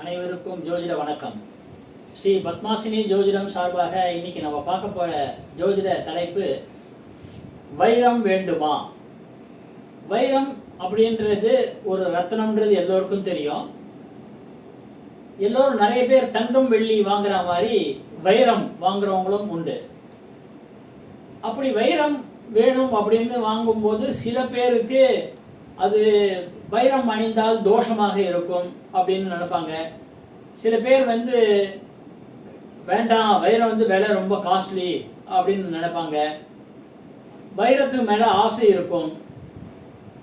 அனைவருக்கும் ஜோதிட வணக்கம். ஸ்ரீ பத்மாசினி ஜோதிடம் சார்பாக இன்னைக்கு நம்ம பார்க்க போற ஜோதிட தலைப்பு வைரம் வேண்டுமா? வைரம் அப்படின்றது ஒரு ரத்னம்ன்றது எல்லோருக்கும் தெரியும். எல்லோரும் நிறைய பேர் தங்கம் வெள்ளி வாங்குற மாதிரி வைரம் வாங்குறவங்களும் உண்டு. அப்படி வைரம் வேணும் அப்படின்னு வாங்கும்போது சில பேருக்கு அது வைரம் அணிந்தால் தோஷமாக இருக்கும் அப்படின்னு நினைப்பாங்க. சில பேர் வந்து வேண்டாம் வைரம் வந்து விலை ரொம்ப காஸ்ட்லி அப்படின்னு நினைப்பாங்க. வைரத்து மேலே ஆசை இருக்கும்.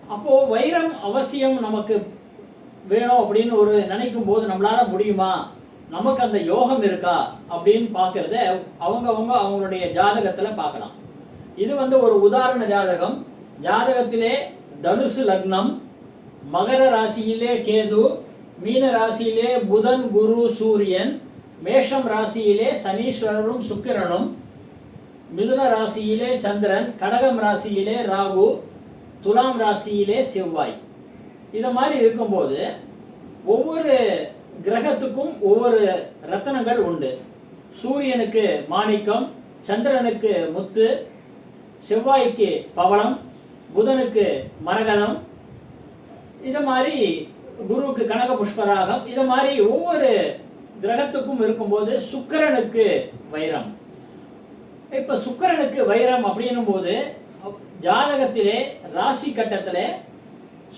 அப்போது வைரம் அவசியம் நமக்கு வேணும் அப்படின்னு ஒரு நினைக்கும் போது நம்மளால் முடியுமா? நமக்கு அந்த யோகம் இருக்கா? அப்படின்னு பார்க்கறத அவங்கவுங்க அவங்களுடைய ஜாதகத்தில் பார்க்கலாம். இது வந்து ஒரு உதாரண ஜாதகம். ஜாதகத்திலே தனுசு லக்னம் மகர ராசியிலே கேது மீன ராசியிலே புதன் குரு சூரியன் மேஷம் ராசியிலே சனீஸ்வரரும் சுக்கிரனும் மிதுன ராசியிலே சந்திரன் கடகம் ராசியிலே ராகு துலாம் ராசியிலே செவ்வாய். இது மாதிரி இருக்கும்போது ஒவ்வொரு கிரகத்துக்கும் ஒவ்வொரு ரத்தனங்கள் உண்டு. சூரியனுக்கு மாணிக்கம் சந்திரனுக்கு முத்து செவ்வாய்க்கு பவளம் புதனுக்கு மரகதம் இது மாதிரி குருவுக்கு கனக புஷ்பராகம் இது மாதிரி ஒவ்வொரு கிரகத்துக்கும் இருக்கும்போது சுக்கிரனுக்கு வைரம். இப்ப சுக்கிரனுக்கு வைரம் அப்படின்னும் போது ஜாதகத்திலே ராசி கட்டத்திலே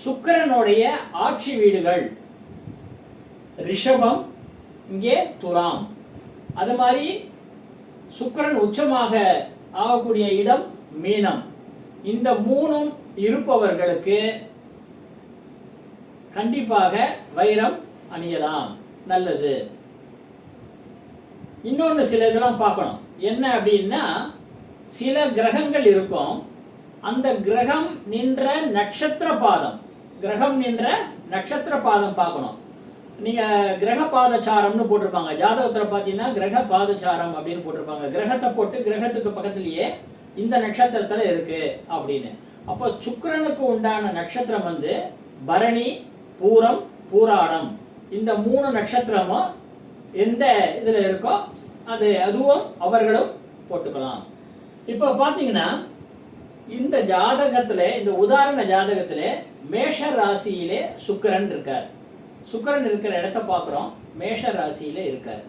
சுக்கிரனுடைய ஆட்சி வீடுகள் ரிஷபம் இங்கே துலாம். அது மாதிரி சுக்கிரன் உச்சமாக ஆகக்கூடிய இடம் மீனம். இந்த மூணும் இருப்பவர்களுக்கு கண்டிப்பாக வைரம் அணியலாம். நல்லது. இன்னொன்று சில இதெல்லாம் பார்க்கணும். என்ன அப்படின்னா சில கிரகங்கள் இருக்கும். அந்த கிரகம் நின்ற நட்சத்திர பாதம். கிரகம் நின்ற நட்சத்திர பாதம் பார்க்கணும். நீங்க கிரக பாதச்சாரம்னு போட்டிருப்பாங்க. ஜாதகத்தில் பார்த்தீங்கன்னா கிரக பாதச்சாரம் அப்படின்னு போட்டிருப்பாங்க. கிரகத்தை போட்டு கிரகத்துக்கு பக்கத்துலேயே இந்த நட்சத்திரத்தில் இருக்கு அப்படின்னு. அப்போ சுக்கரனுக்கு உண்டான நட்சத்திரம் வந்து பரணி பூரம் பூராடம். இந்த மூணு நட்சத்திரமும் எந்த இதில் இருக்கோ அது அதுவும் அவர்களும் போட்டுக்கலாம். இப்போ பார்த்தீங்கன்னா இந்த ஜாதகத்தில் இந்த உதாரண ஜாதகத்தில் மேஷ ராசியிலே சுக்கிரன் இருக்கார். சுக்கரன் இருக்கிற இடத்த பார்க்குறோம் மேஷ ராசியிலே இருக்கார்.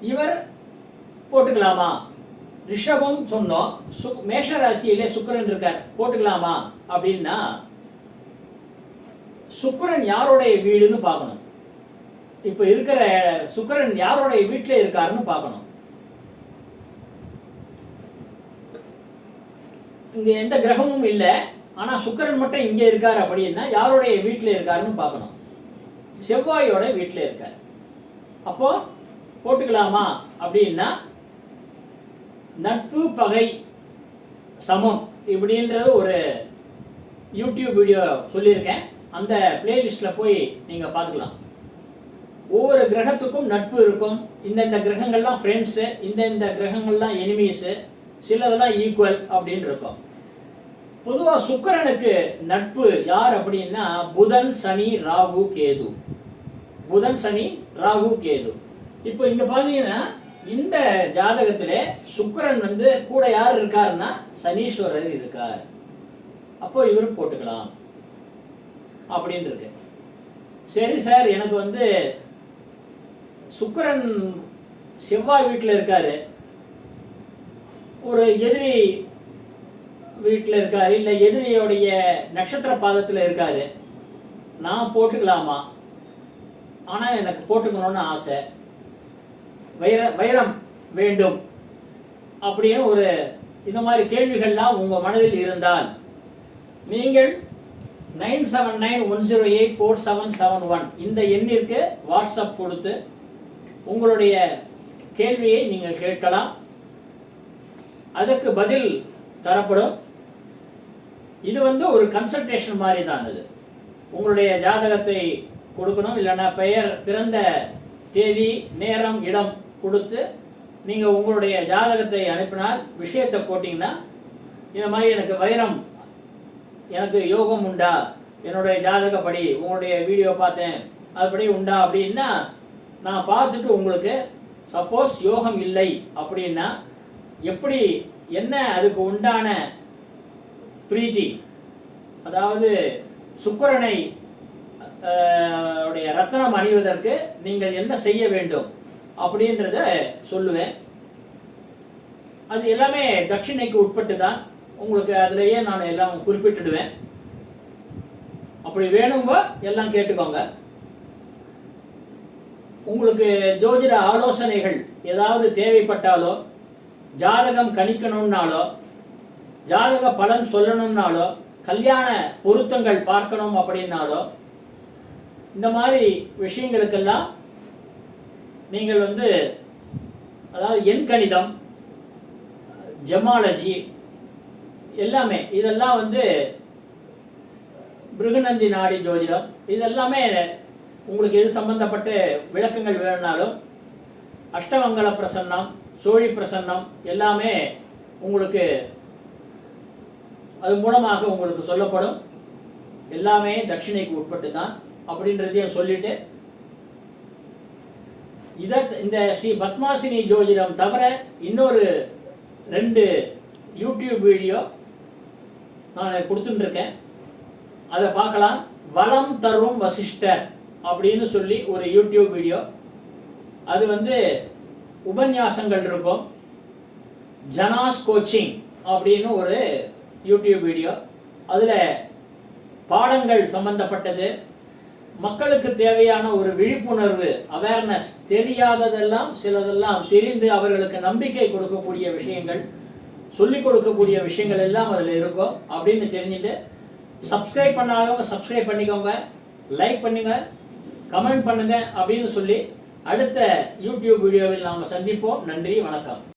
இவர் போட்டுக்கலாமா? ரிஷபம் சொன்னோம் சு மேஷ ராசியிலே சுக்கிரன் இருக்கார் போட்டுக்கலாமா? அப்படின்னா சுக்கிரன் யாருடைய வீடுன்னு பார்க்கணும். இப்போ இருக்கிற சுக்கிரன் யாருடைய வீட்டில் இருக்காருன்னு பார்க்கணும். இங்கே எந்த கிரகமும் இல்லை ஆனால் சுக்கிரன் மட்டும் இங்கே இருக்கார் அப்படின்னா யாருடைய வீட்டில் இருக்காருன்னு பார்க்கணும். செவ்வாயோட வீட்டில் இருக்கார். அப்போது போட்டுக்கலாமா? அப்படின்னா நட்பு பகை சமம் இப்படின்றது ஒரு யூடியூப் வீடியோ சொல்லியிருக்கேன். அந்த பிளேலிஸ்ட்டில் போய் நீங்கள் பார்த்துக்கலாம். ஒவ்வொரு கிரகத்துக்கும் நட்பு இருக்கும். இந்தந்த கிரகங்கள்லாம் ஃப்ரெண்ட்ஸு இந்தந்த கிரகங்கள்லாம் எனிமீஸு சிலதெல்லாம் ஈக்குவல் அப்படின்னு இருக்கும். பொதுவாக சுக்கரனுக்கு நட்பு யார் அப்படின்னா புதன் சனி ராகு கேது. புதன் சனி ராகு கேது. இப்போ இங்கே பார்த்தீங்கன்னா இந்த ஜாதகத்தில் சுக்கரன் வந்து கூட யார் இருக்காருன்னா சனீஸ்வரர் இருக்கார். அப்போ இவர் போட்டுக்கலாம். அப்படின்னு இருக்கு. சரி சார் எனக்கு வந்து சுக்கிரன் செவ்வாய் வீட்டில் இருக்காரு. ஒரு எதிரி வீட்டில் இருக்காரு இல்லை எதிரியோடைய நட்சத்திர பாதத்தில் இருக்காரு. நான் போட்டுக்கலாமா? ஆனால் எனக்கு போட்டுக்கணும்னு ஆசை. வைர வைரம் வேண்டும். அப்படின்னு ஒரு இந்த மாதிரி கேள்விகள்லாம் உங்கள் மனதில் இருந்தால் நீங்கள் nine seven nine one zero eight four seven seven one இந்த எண்ணிற்கு வாட்ஸ்அப் கொடுத்து உங்களுடைய கேள்வியை நீங்கள் கேட்கலாம். அதற்கு பதில் தரப்படும். இது வந்து ஒரு கன்சல்டேஷன் மாதிரி தான் இது உங்களுடைய ஜாதகத்தை கொடுக்கணும் இல்லைன்னா பெயர் பிறந்த தேதி நேரம் இடம் கொடுத்து நீங்கள் உங்களுடைய ஜாதகத்தை அனுப்பினால் விஷயத்தை போட்டிங்கன்னா இந்த மாதிரி எனக்கு வைரம் எனக்கு யோகம் உண்டா? என்னுடைய ஜாதகப்படி உங்களுடைய வீடியோ பார்த்தேன் அதுபடி உண்டா அப்படின்னா நான் பார்த்துட்டு உங்களுக்கு சப்போஸ் யோகம் இல்லை அப்படின்னா எப்படி என்ன அதுக்கு உண்டான பிரீத்தி? அதாவது சுக்கிரனை உடைய ரத்தனம் அணிவதற்கு நீங்கள் என்ன செய்ய வேண்டும்? அப்படின்றத சொல்லுவேன். அது எல்லாமே தட்சிணைக்கு உட்பட்டு தான் உங்களுக்கு அதிலேயே நான் எல்லாம் குறிப்பிட்டுடுவேன். அப்படி வேணுங்கோ எல்லாம் கேட்டுக்கோங்க. உங்களுக்கு ஜோதிட ஆலோசனைகள் ஏதாவது தேவைப்பட்டாலோ ஜாதகம் கணிக்கணும்னாலோ ஜாதக பலன் சொல்லணும்னாலோ கல்யாண பொருத்தங்கள் பார்க்கணும் அப்படின்னாலோ இந்த மாதிரி விஷயங்களுக்கெல்லாம் நீங்கள் வந்து அதாவது எண் கணிதம் ஜெமாலஜி எல்லாமே இதெல்லாம் வந்து பிருகுநந்தி நாடி ஜோதிடம் இதெல்லாமே உங்களுக்கு எது சம்பந்தப்பட்டு விளக்கங்கள் வேணும்னாலும் அஷ்டமங்கல பிரசன்னம் சோழி பிரசன்னம் எல்லாமே உங்களுக்கு அது மூலமாக உங்களுக்கு சொல்லப்படும். எல்லாமே தட்சிணைக்கு உட்பட்டு தான் அப்படின்றதையும் சொல்லிவிட்டு இதை இந்த ஸ்ரீ பத்மாசினி ஜோதிடம் தவிர இன்னொரு ரெண்டு யூடியூப் வீடியோ நான் கொடுத்துட்டுருக்கேன். அதை பார்க்கலாம். வளம் தரும் வசிஷ்டர் அப்படின்னு சொல்லி ஒரு யூடியூப் வீடியோ. அது வந்து உபன்யாசங்கள் இருக்கும். ஜனாஸ் கோச்சிங் அப்படின்னு ஒரு யூடியூப் வீடியோ. அதில் பாடங்கள் சம்பந்தப்பட்டது. மக்களுக்கு தேவையான ஒரு விழிப்புணர்வு அவேர்னஸ் தெரியாததெல்லாம் சிலதெல்லாம் தெரிந்து அவர்களுக்கு நம்பிக்கை கொடுக்கக்கூடிய விஷயங்கள் சொல்லிக் கொடுக்கக்கூடிய விஷயங்கள் எல்லாம் அதில் இருக்கும். அப்படின்னு தெரிஞ்சுட்டு சப்ஸ்கிரைப் பண்ணாதவங்க சப்ஸ்கிரைப் பண்ணிக்கோங்க லைக் பண்ணுங்க கமெண்ட் பண்ணுங்க அப்படின்னு சொல்லி அடுத்த யூடியூப் வீடியோவில் நாம் சந்திப்போம். நன்றி வணக்கம்.